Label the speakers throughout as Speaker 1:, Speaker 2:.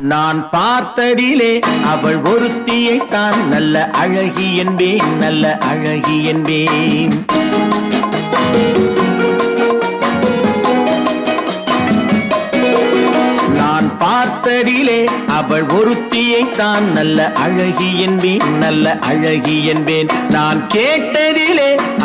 Speaker 1: நான் பார்த்ததிலே அவள் ஒருத்தியைத்தான் நல்ல அழகி என்பேன் நல்ல அழகி என்பேன். நான் பார்த்ததிலே அவள் ஒருத்தியைத்தான் நல்ல அழகி என்பேன் நல்ல அழகி என்பேன். நான் கேட்டதிலே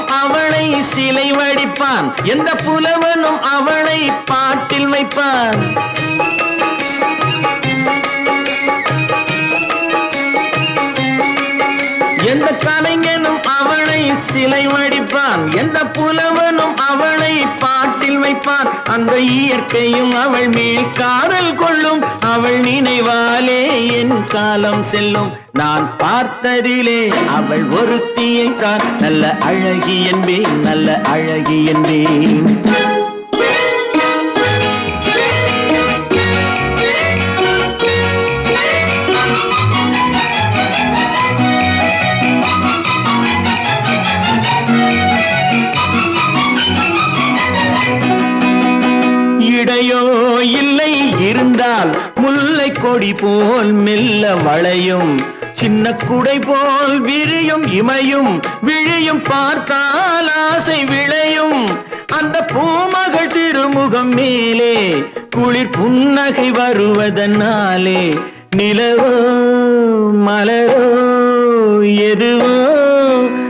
Speaker 1: காலைஞனும் அவளை சிலை வடிப்பான். எந்த புலவனும் அவளை பாட்டில் வைப்பான். எந்த கலைஞனும் அவளை சிலை வடிப்பான். எந்த புலவனும் அவளை பாட்டில் வைப்பான் அந்த இயற்கையும் அவள் மேல் காதல் கொள்ளும். அவள் நினைவாலே என் காலம் செல்லும். நான் பார்த்ததிலே அவள் ஒருத்தியை தான் நல்ல அழகி என்பேன் நல்ல அழகி என்பேன். முல்லை கொடி போல் மெல்ல வளையும் சின்ன குடை போல் விரியும் இமையும் விழியும் பார்த்தால் ஆசை விளையும். அந்த பூமகள் திருமுகம் மேலே குளிர் புன்னகை வருவதனாலே நிலவோ மலரோ எதுவோ